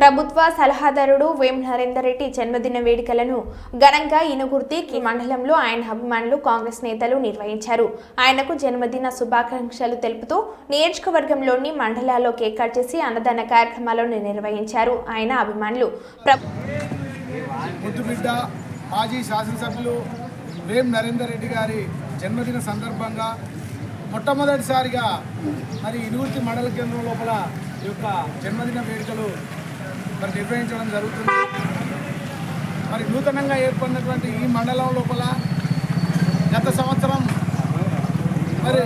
ప్రభుత్వ సలహాదారుడు వేం నరేందర్ రెడ్డి జన్మదిన వేడుకలను ఘనంగా ఇనుగుర్తి మండలంలో ఆయన అభిమానులు కాంగ్రెస్ నేతలు నిర్వహించారు. ఆయనకు జన్మదిన శుభాకాంక్షలు తెలుపుతూ నియోజకవర్గంలోని మండలాల్లో కేక్ కట్ చేసి అన్నదాన కార్యక్రమాలను నిర్వహించారు. ఆయన అభిమానులు మాజీ శాసనసభ్యులు వేం నరేందర్ రెడ్డి గారి జన్మదిన సందర్భంగా మొట్టమొదటిసారిగా మరి ఇనుగుర్తి మండల కేంద్రం లోపల ఈ యొక్క జన్మదిన వేడుకలు మరి నిర్వహించడం జరుగుతుంది. మరి నూతనంగా ఏర్పడినటువంటి ఈ మండలం లోపల గత సంవత్సరం మరి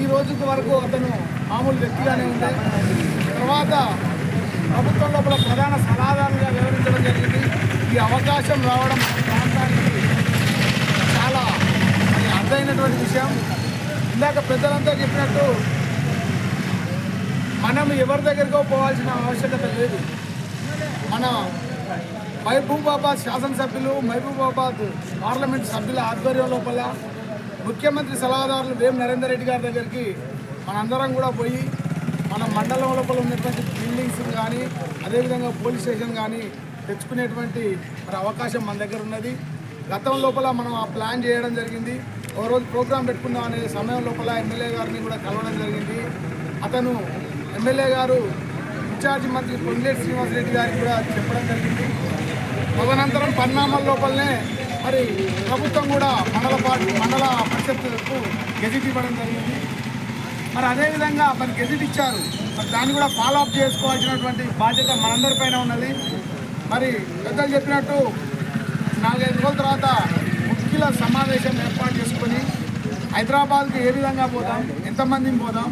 ఈ రోజుకి వరకు అతను మామూలు వ్యక్తిగానే ఉండే. తర్వాత ప్రభుత్వం లోపల ప్రధాన సలహాదారుగా వివరించడం జరిగింది. ఈ అవకాశం రావడం ప్రాంతానికి చాలా అర్థమైనటువంటి విషయం. ఇందాక పెద్దలంతా చెప్పినట్టు మనం ఎవరి దగ్గరికో పోవాల్సిన ఆవశ్యకత లేదు. మన మహబూబాబాద్ శాసనసభ్యులు మహబూబాబాద్ పార్లమెంట్ సభ్యుల ఆధ్వర్యం లోపల ముఖ్యమంత్రి సలహాదారులు వేం నరేందర్ రెడ్డి గారి దగ్గరికి మనందరం కూడా పోయి మన మండలం లోపల ఉన్నటువంటి బిల్డింగ్స్ కానీ అదేవిధంగా పోలీస్ స్టేషన్ కానీ తెచ్చుకునేటువంటి మరి అవకాశం మన దగ్గర ఉన్నది. గతం లోపల మనం ఆ ప్లాన్ చేయడం జరిగింది. ఒక రోజు ప్రోగ్రాం పెట్టుకుందాం అనే సమయం లోపల ఎమ్మెల్యే గారిని కూడా కలవడం జరిగింది. అతను ఎమ్మెల్యే గారు ఇన్ఛార్జ్ మంత్రి పొంగిలేటి శ్రీనివాసరెడ్డి గారికి కూడా చెప్పడం జరిగింది. తదనంతరం పరిణామాల లోపలనే మరి ప్రభుత్వం కూడా మండల పార్టీ మండల పరిషత్తులకు గెజిట్ ఇవ్వడం జరిగింది. మరి అదేవిధంగా మరి గెజిట్ ఇచ్చారు. మరి దాన్ని కూడా ఫాలో అప్ చేసుకోవాల్సినటువంటి బాధ్యత మనందరిపైన ఉన్నది. మరి పెద్దలు చెప్పినట్టు నాలుగైదు రోజుల తర్వాత ముఖ్యుల సమావేశం ఏర్పాటు చేసుకొని హైదరాబాద్కి ఏ విధంగా పోదాం ఎంతమందిని పోదాం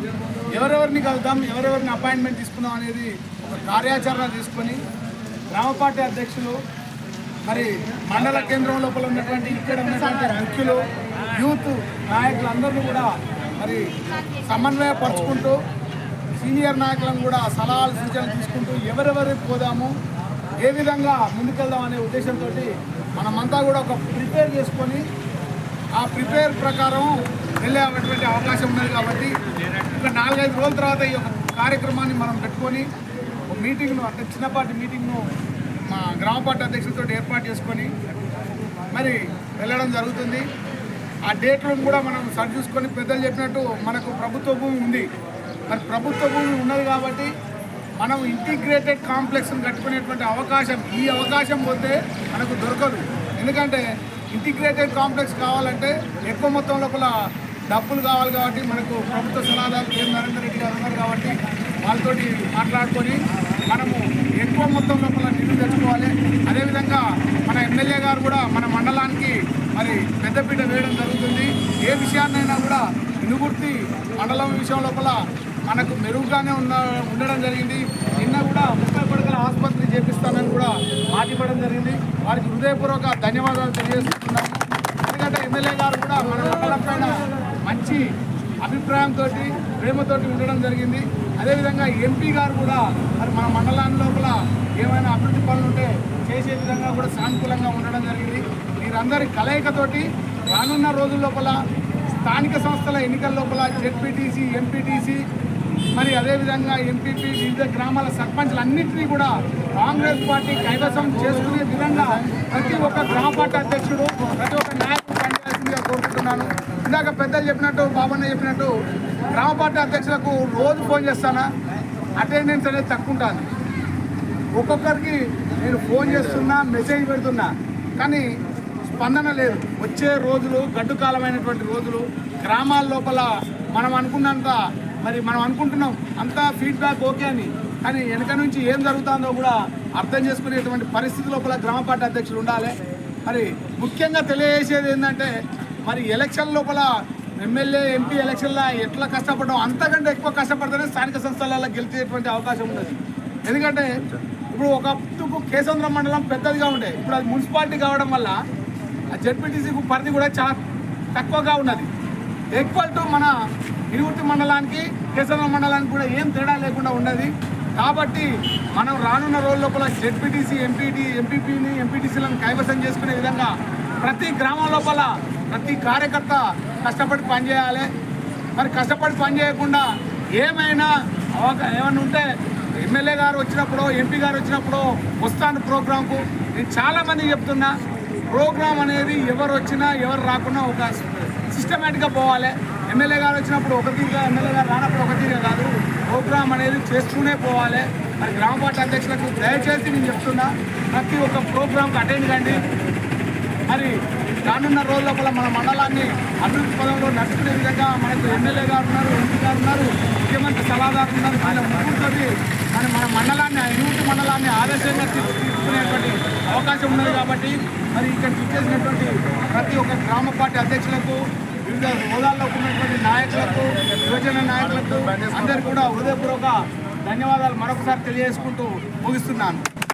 ఎవరెవరిని కలుద్దాం ఎవరెవరిని అపాయింట్మెంట్ తీసుకుందాం అనేది ఒక కార్యాచరణ తీసుకొని గ్రామ పార్టీ అధ్యక్షులు మరి మండల కేంద్రం లోపల ఉన్నటువంటి ఇక్కడ ఉన్నటువంటి ముఖ్యులు యూత్ నాయకులందరినీ కూడా మరి సమన్వయపరుచుకుంటూ సీనియర్ నాయకులను కూడా సలహాలు సూచనలు తీసుకుంటూ ఎవరెవరికి పోదాము ఏ విధంగా ముందుకెళ్దాం అనే ఉద్దేశంతో మనమంతా కూడా ఒక ప్రిపేర్ చేసుకొని ఆ ప్రిపేర్ ప్రకారం వెళ్ళేటువంటి అవకాశం ఉన్నది కాబట్టి ఒక నాలుగైదు రోజుల తర్వాత ఈ యొక్క కార్యక్రమాన్ని మనం పెట్టుకొని ఒక మీటింగ్ను అంటే చిన్నపాటి మీటింగ్ను మా గ్రామ పార్టీ అధ్యక్షులతో ఏర్పాటు చేసుకొని మరి వెళ్ళడం జరుగుతుంది. ఆ డేట్లను కూడా మనం సరి చూసుకొని పెద్దలు చెప్పినట్టు మనకు ప్రభుత్వ భూమి ఉంది. మరి ప్రభుత్వ భూమి ఉన్నది కాబట్టి మనం ఇంటిగ్రేటెడ్ కాంప్లెక్స్ని కట్టుకునేటువంటి అవకాశం ఈ అవకాశం పోతే మనకు దొరకదు. ఎందుకంటే ఇంటిగ్రేటెడ్ కాంప్లెక్స్ కావాలంటే ఎక్కువ మొత్తం లోపల డబ్బులు కావాలి కాబట్టి మనకు ప్రభుత్వ సలహాదారు కె. నరేందర్ రెడ్డి గారు ఉన్నారు కాబట్టి వాళ్ళతోటి మాట్లాడుకొని మనము ఎక్కువ మొత్తం లోపల నిధులు తెచ్చుకోవాలి. అదేవిధంగా మన ఎమ్మెల్యే గారు కూడా మన మండలానికి మరి పెద్దపీట వేయడం జరుగుతుంది. ఏ విషయాన్నైనా కూడా ఇనుగుర్తి మండలం విషయం లోపల మనకు మెరుగుగానే ఉన్న ఉండడం జరిగింది. నిన్న కూడా చేపిస్తానని కూడా మాటివ్వడం జరిగింది. వారికి హృదయపూర్వక ధన్యవాదాలు తెలియజేస్తున్నాము. ఎందుకంటే ఎమ్మెల్యే గారు కూడా మన మండలం పైన మంచి అభిప్రాయంతో ప్రేమతోటి ఉండడం జరిగింది. అదేవిధంగా ఎంపీ గారు కూడా మరి మన మండలాన్ని లోపల ఏమైనా అభివృద్ధి పనులు ఉంటే చేసే విధంగా కూడా సానుకూలంగా ఉండడం జరిగింది. మీరందరి కలయికతోటి రానున్న రోజుల లోపల స్థానిక సంస్థల ఎన్నికల లోపల జెడ్పీటీసీ ఎంపీటీసీ మరి అదేవిధంగా ఎంపీపీ వివిధ గ్రామాల సర్పంచ్లన్నింటినీ కూడా కాంగ్రెస్ పార్టీ కైవసం చేసుకునే విధంగా ప్రతి ఒక్క గ్రామ పార్టీ అధ్యక్షుడు ప్రతి ఒక్క నాయకుడు పనిచేయాల్సిందిగా కోరుకుంటున్నాను. ఇందాక పెద్దలు చెప్పినట్టు బాబన్న చెప్పినట్టు గ్రామ పార్టీ అధ్యక్షులకు రోజు ఫోన్ చేస్తానా? అటెండెన్స్ అనేది తక్కువ ఉంటుంది ఒక్కొక్కరికి నేను ఫోన్ చేస్తున్నా మెసేజ్ పెడుతున్నా కానీ స్పందన లేదు. వచ్చే రోజులు గడ్డు కాలమైనటువంటి రోజులు గ్రామాల లోపల మనం అనుకున్నంత మరి మనం అనుకుంటున్నాం అంతా ఫీడ్బ్యాక్ ఓకే అని. కానీ వెనక నుంచి ఏం జరుగుతుందో కూడా అర్థం చేసుకునేటువంటి పరిస్థితి లోపల గ్రామ పార్టీ అధ్యక్షులు ఉండాలి. మరి ముఖ్యంగా తెలియజేసేది ఏంటంటే మరి ఎలక్షన్ లోపల ఎమ్మెల్యే ఎంపీ ఎలక్షన్లో ఎట్లా కష్టపడడం అంతకంటే ఎక్కువ కష్టపడితేనే స్థానిక సంస్థలలో గెలిచేటువంటి అవకాశం ఉన్నది. ఎందుకంటే ఇప్పుడు ఒక కేసంద్ర మండలం పెద్దదిగా ఉండే. ఇప్పుడు అది మున్సిపాలిటీ కావడం వల్ల ఆ జెడ్పీటీసీ పరిధి కూడా చాలా తక్కువగా ఉన్నది. ఈక్వల్ టు మన ఇరువుర్తి మండలానికి కేసరం మండలానికి కూడా ఏం తేడా లేకుండా ఉన్నది. కాబట్టి మనం రానున్న రోజుల లోపల జెడ్పీటీసీ ఎంపీటీ ఎంపీపీని ఎంపీటీసీలను కైవసం చేసుకునే విధంగా ప్రతి గ్రామం లోపల ప్రతి కార్యకర్త కష్టపడి పనిచేయాలి. మరి కష్టపడి పని చేయకుండా ఏమైనా అవకా ఏమైనా ఉంటే ఎమ్మెల్యే గారు వచ్చినప్పుడు ఎంపీ గారు వచ్చినప్పుడు వస్తాను ప్రోగ్రాంకు. నేను చాలామంది చెప్తున్నా ప్రోగ్రాం అనేది ఎవరు వచ్చినా ఎవరు రాకున్నా ఒక సిస్టమేటిక్గా పోవాలి. ఎమ్మెల్యే గారు వచ్చినప్పుడు ఒక తీరుగా ఎమ్మెల్యే గారు రానప్పుడు ఒక తీరుగా కాదు. ప్రోగ్రామ్ అనేది చేస్తూనే పోవాలి. మరి గ్రామ పార్టీ అధ్యక్షులకు దయచేసి నేను చెప్తున్నా ప్రతి ఒక్క ప్రోగ్రాంకి అటెండ్ కండి. మరి రానున్న రోజుల లోపల మన మండలాన్ని అభివృద్ధి పదంలో నడుచుకునే విధంగా మనకు ఎమ్మెల్యే గారు ఉన్నారు ఎంపీ గారు ఉన్నారు ముఖ్యమంత్రి సలహాదారు ఉన్నారు. ఆయన ముగ్గురితోటి మన మన మండలాన్ని ఎనుగుటి మండలాన్ని ఆదర్శంగా తీసుకునేటువంటి అవకాశం ఉన్నది కాబట్టి మరి ఇక్కడ చూసేసినటువంటి ప్రతి ఒక్క గ్రామ పార్టీ అధ్యక్షులకు వివిధ హోదాల్లో ఉన్నటువంటి నాయకులకు యువజన నాయకులకు అందరికీ కూడా హృదయపూర్వక ధన్యవాదాలు మరొకసారి తెలియజేసుకుంటూ ముగిస్తున్నాను.